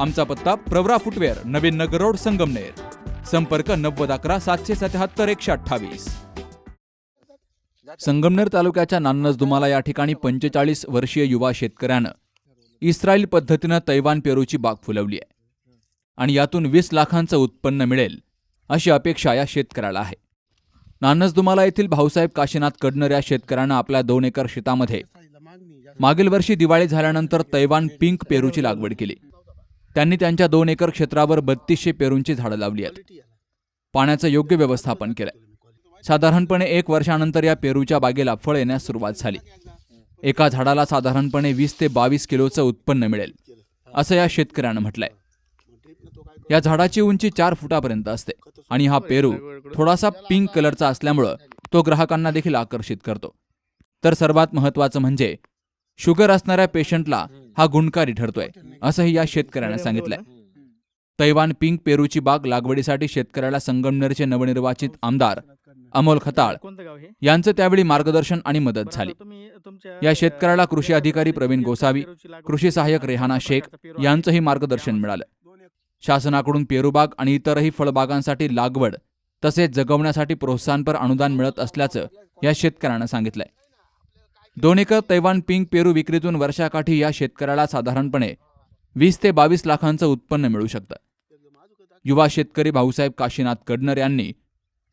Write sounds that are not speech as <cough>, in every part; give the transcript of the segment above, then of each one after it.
आमचा पत्ता Pravara footwear Navin Nagar road Sangamner. संपर्क नव्वद अकरा सातशे सत्याहत्तर एकशे अठ्ठावीस. संगमनेर तालुक्याच्या नान्नज दुमाला या ठिकाणी पंचेचाळीस वर्षीय युवा शेतकऱ्यानं इस्रायल पद्धतीनं तैवान पेरूची बाग फुलवली आहे आणि यातून वीस लाखांचं उत्पन्न मिळेल अशी अपेक्षा या शेतकऱ्याला आहे. नान्नज दुमाला येथील भाऊसाहेब काशीनाथ कडनर या शेतकऱ्यानं आपल्या दोन एकर शेतामध्ये मागील वर्षी दिवाळी झाल्यानंतर तैवान पिंक पेरूची लागवड केली. त्यांनी त्यांच्या दोन एकर क्षेत्रावर बत्तीसशे पेरूंची झाडं लावली आहेत. पाण्याचं योग्य व्यवस्थापन केलंय. साधारणपणे एक वर्षानंतर या पेरूच्या बागेला फळ येण्यास सुरुवात झाली. एका झाडाला साधारणपणे वीस ते बावीस किलोचं उत्पन्न मिळेल असं या शेतकऱ्यानं म्हटलंय. या झाडाची उंची चार फुटापर्यंत असते आणि हा पेरू थोडासा पिंक कलरचा असल्यामुळं तो ग्राहकांना देखील आकर्षित करतो. तर सर्वात महत्वाचं म्हणजे शुगर असणाऱ्या पेशंटला हा गुणकारी ठरतोय असंही या शेतकऱ्यानं सांगितलंय. तैवान पिंक पेरूची बाग लागवडीसाठी शेतकऱ्याला संगमनेरचे नवनिर्वाचित आमदार अमोल खताळ यांचं त्यावेळी मार्गदर्शन आणि मदत झाली. या शेतकऱ्याला कृषी अधिकारी प्रवीण गोसावी कृषी सहाय्यक रेहाना शेख? यांचंही मार्गदर्शन मिळालं. शासनाकडून पेरूबाग आणि इतरही फळबागांसाठी लागवड तसेच जगवण्यासाठी प्रोत्साहनपर अनुदान मिळत असल्याचं या शेतकऱ्यानं सांगितलंय. दोन एकर तैवान पिंक पेरू विक्रीतून वर्षाकाठी या शेतकऱ्याला साधारणपणे वीस ते बावीस लाखांचं उत्पन्न मिळू शकतं. युवा शेतकरी भाऊसाहेब काशीनाथ कडनर यांनी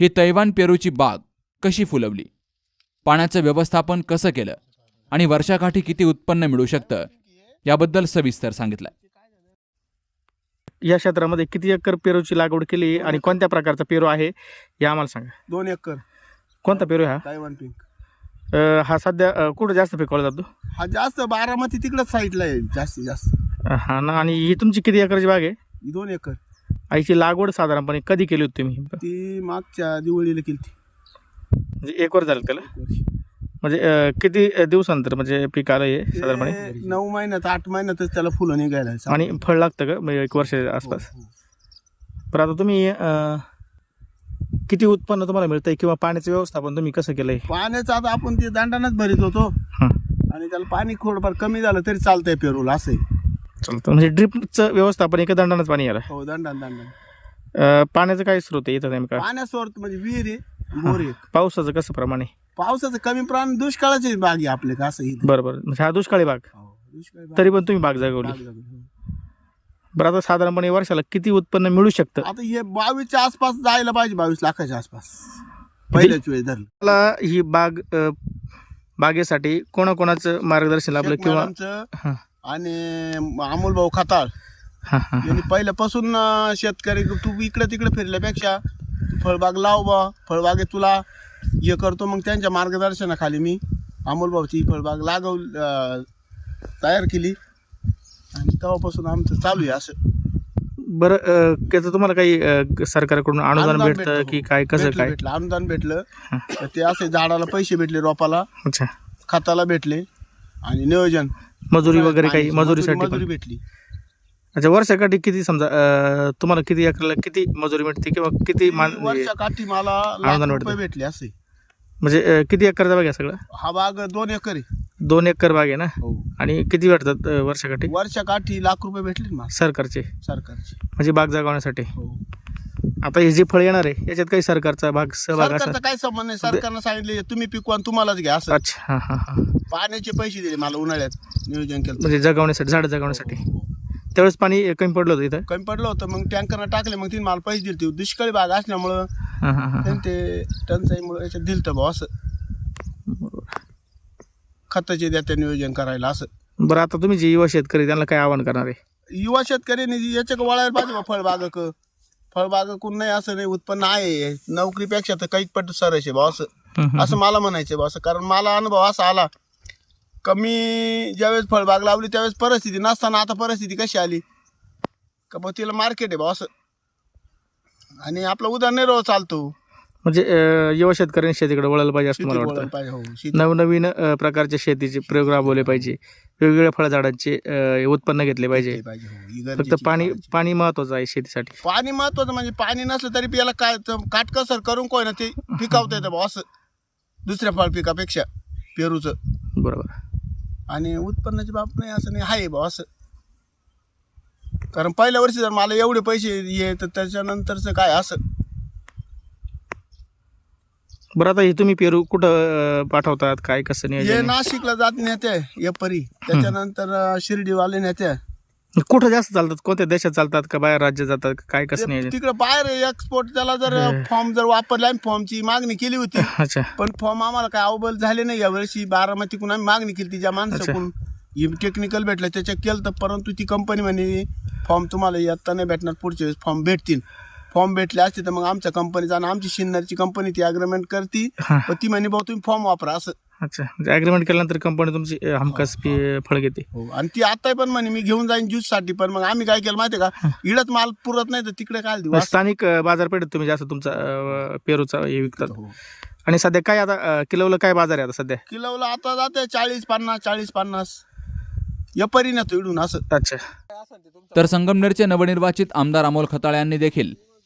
ही तैवान पेरूची बाग कशी फुलवली? पाण्याचं व्यवस्थापन कसं केलं? आणि वर्षाकाठी किती उत्पन्न मिळू शकतं? याबद्दल सविस्तर सांगितलं या क्षेत्रामध्ये किती एकर पेरूची लागवड केली आणि कोणत्या प्रकारचा पेरू आहे हे आम्हाला सांगा. दोन एकर. कोणता पेरू आहे तायवान पिंक. हा अ, हा सध्या अ, कुठं जास्त पिकवला जातो? हा जास्त बारामती तिकडच साईडला आहे जास्तीत जास्त. हा ना आणि ही तुमची किती एकरची बाग आहे? ही दोन एकर. आईची लागवड साधारणपणे कधी केली होती तुम्ही? ती मागच्या दिवाळीला केली ती म्हणजे एक वर्ष झालं त्याला. म्हणजे अ, किती अ, दिवसानंतर म्हणजे पीक आलं हे साधारणपणे? नऊ महिन्यात आठ महिन्यातच त्याला फुलं निघायला. आणि फळ लागतं का? म्हणजे एक वर्ष आसपास. हो, हो. बरं आता तुम्ही अ, किती उत्पन्न तुम्हाला मिळतंय किंवा पाण्याचं व्यवस्थापन तुम्ही कसं केलंय? पाण्याचं आता आपण ते दांडानच भरीत होतो. हां. आणि त्याला पाणी थोडंफार कमी झालं तरी चालतंय पेरूला असं आहे. चालतं. म्हणजे ड्रिपचं व्यवस्थापन एका दंडानंच पाणी आलं. हो दांडान दांडान अ, पाण्याचं काय स्रोत आहे इथं नेमका? पाण्यासवर म्हणजे विहीर आहे बोर आहे. पावसाचं कसं प्रमाण आहे? पावसाचं कमी प्रमाण दुष्काळाची बाग आहे आपले का असं इथं. बरं बरं म्हणजे हा दुष्काळी बाग. हो, दुष्काळी बाग- तरी पण तुम्ही बाग जगवली. बाग लागली. बरं आता साधारणपणे वर्षाला किती उत्पन्न मिळू शकतं? आता हे बावीसच्या आसपास जायला पाहिजे बावीस लाखाच्या आसपास. पहिल्याच वेळेस धरलं. मला ही बाग अ, बागेसाठी कोणाकोणाचं मार्गदर्शन लाभलं किंवा मॅडमचं हां. आणि अमोल भाऊ खताळ. हां हां. यांनी पहिल्यापासून अं, शेतकरी तू इकडे तिकडे फिरल्यापेक्षा तू फळबाग लाव बा फळबागेत तुला हे करतो मग त्यांच्या मार्गदर्शनाखाली मी अमोल भाऊची फळबाग लागव अं, तयार केली. आणि तेव्हापासून आमचं चालू आहे असं. बरं अ, त्याचं तुम्हाला काही अ, सरकारकडून अनुदान भेटतं भेटतं, की हो. काय कसं भेटलं काय? भेटलं. अनुदान भेटलं. तर ते असे झाडाला पैसे भेटले रोपाला. अच्छा. खताला भेटले. आणि नियोजन. मजुरी वगैरे काही मजुरी- मजुरीसाठी मजुरी पण भेटली. अच्छा वर्षाकाठी किती समजा अ, तुम्हाला किती एकरला किती मजुरी मिळते किंवा किती मान म्हणजे वर्षाकाठी मला लाख अनुदान रुपये भेटतं. भेटले असे. म्हणजे अ, किती एकरचा बाग आहे सगळं? हा बाग दोन एकर आहे. दोन एकर बाग आहे ना? हो. आणि किती भेटतात अ, वर्षाकाठी? वर्षाकाठी लाख रुपये भेटले ना सरकारचे. सरकारचे. म्हणजे बाग जगवण्यासाठी? हो. आता हे जे फळ येणार आहे याच्यात काही सरकारचा भाग सहभाग असा? काय संबंध नाही. सरकारनं सांगितले तुम्ही पिकवा आणि तुम्हालाच घ्या असं. अच्छा हां हां हां. पाण्याचे पैसे दिले मला उन्हाळ्यात नियोजन केलं. म्हणजे जगवण्यासाठी झाड जगवण्यासाठी. त्यावेळेस पाणी कमी पडलं होतं इथं? कमी पडलं होतं मग टँकरनं टाकले मग तिने मला पैसे दिले दुष्काळी बाग असल्यामुळं हां हां हां त्यांनी ते टंचाईमुळे याच्यात दिलं भाऊ असं. खताचे द्या ते नियोजन करायला असं. बरं आता तुम्ही जे युवा शेतकरी त्यांना काय आवाहन करणार आहे? युवा शेतकऱ्यांनी याच्या वळायला पाहिजे बा फळबागक फळबागकून नाही असं नाही उत्पन्न आहे. नोकरीपेक्षा तर काही पट सरस बा असं. असं मला म्हणायचं बा असं. कारण मला अनुभव असा आला कमी ज्यावेळेस फळबाग लावली त्यावेळेस परिस्थिती नसताना आता परिस्थिती कशी आली? का बा तिला मार्केट आहे बा असं. आणि आपला उदरनिर्वाह चालतो. म्हणजे अं, युवा शेतकऱ्यांनी शेतीकडे वळायला पाहिजे असं मला वाटतं. पाहिजे हो. शेती नवनवीन अं, प्रकारचे शेतीचे प्रयोग राबवले पाहिजे. वेगवेगळ्या फळझाडांचे अं, उत्पन्न घेतले पाहिजे. पाहिजे हो. ही फक्त गरजेची पाणी काळाची. पाणी महत्वाचं आहे शेतीसाठी. पाणी महत्वाचं म्हणजे पाणी नसलं तरी याला काय काटकसर करून कोय ना ते पिकावता येतं बा असं. दुसऱ्या फळ पिकापेक्षा पेरूचं. बरोबर. आणि उत्पन्नाची बाब नाही असं नाही आहे बा असं. कारण पहिल्या वर्षी जर मला एवढे पैसे ये तर त्याच्यानंतरचं काय असं. बरं आता हे तुम्ही पेरू कुठं पाठवतात? काय कसं हे नियोजन आहे? नाशिकला जात नेते ये परी त्याच्यानंतर अं, शिर्डीवाले नेते कुठं जास्त चालतात? कोणत्या देशात चालतात का बाहेर राज्यात जातात का काय कसं नियोजन? तिकडे बाहेर एक्सपोर्ट त्याला जर फॉर्म जर वापरला आणि फॉर्मची मागणी केली होती. <laughs> अच्छा. पण फॉर्म आम्हाला काय अवबल झाले नाही. यावर्षी बारामतीकडून आम्ही मागणी केली ज्या माणसाकडून. टेक्निकल भेटलं त्याच्या केलं तर परंतु ती कंपनी म्हणे फॉर्म तुम्हाला येता नाही भेटणार पुढच्या वेळेस फॉर्म भेटतील. फॉर्म भेटले असते तर मग आमच्या कंपनीचा आणि आमची शिन्नरची कंपनी ती अग्रीमेंट करती. हा. पण ती म्हणे भाऊ तुम्ही फॉर्म वापरा असं. अच्छा. म्हणजे अग्रीमेंट केल्यानंतर कंपनी तुमची अं, हमखास पी- फळ घेते. हो आणि ती आता पण म्हणे मी घेऊन जाईन ज्यूससाठी. पण मग आम्ही काय केलं माहितीये का? इडत माल पुरत नाही तर तिकडे काय देऊ? असं. स्थानिक अं, बाजारपेठेत तुम्ही जास्त तुमचा अं, पेरूचा हे विकतात. हो. आणि सध्या काय आता अं, किलोला काय बाजार आहे आता सध्या? किलोला आता जाते चाळीस पन्नास चाळीस पन्नास. या परी इडून असं. अच्छा. तर संगमनेरचे नवनिर्वाचित आमदार अमोल खताळे यांनी देखील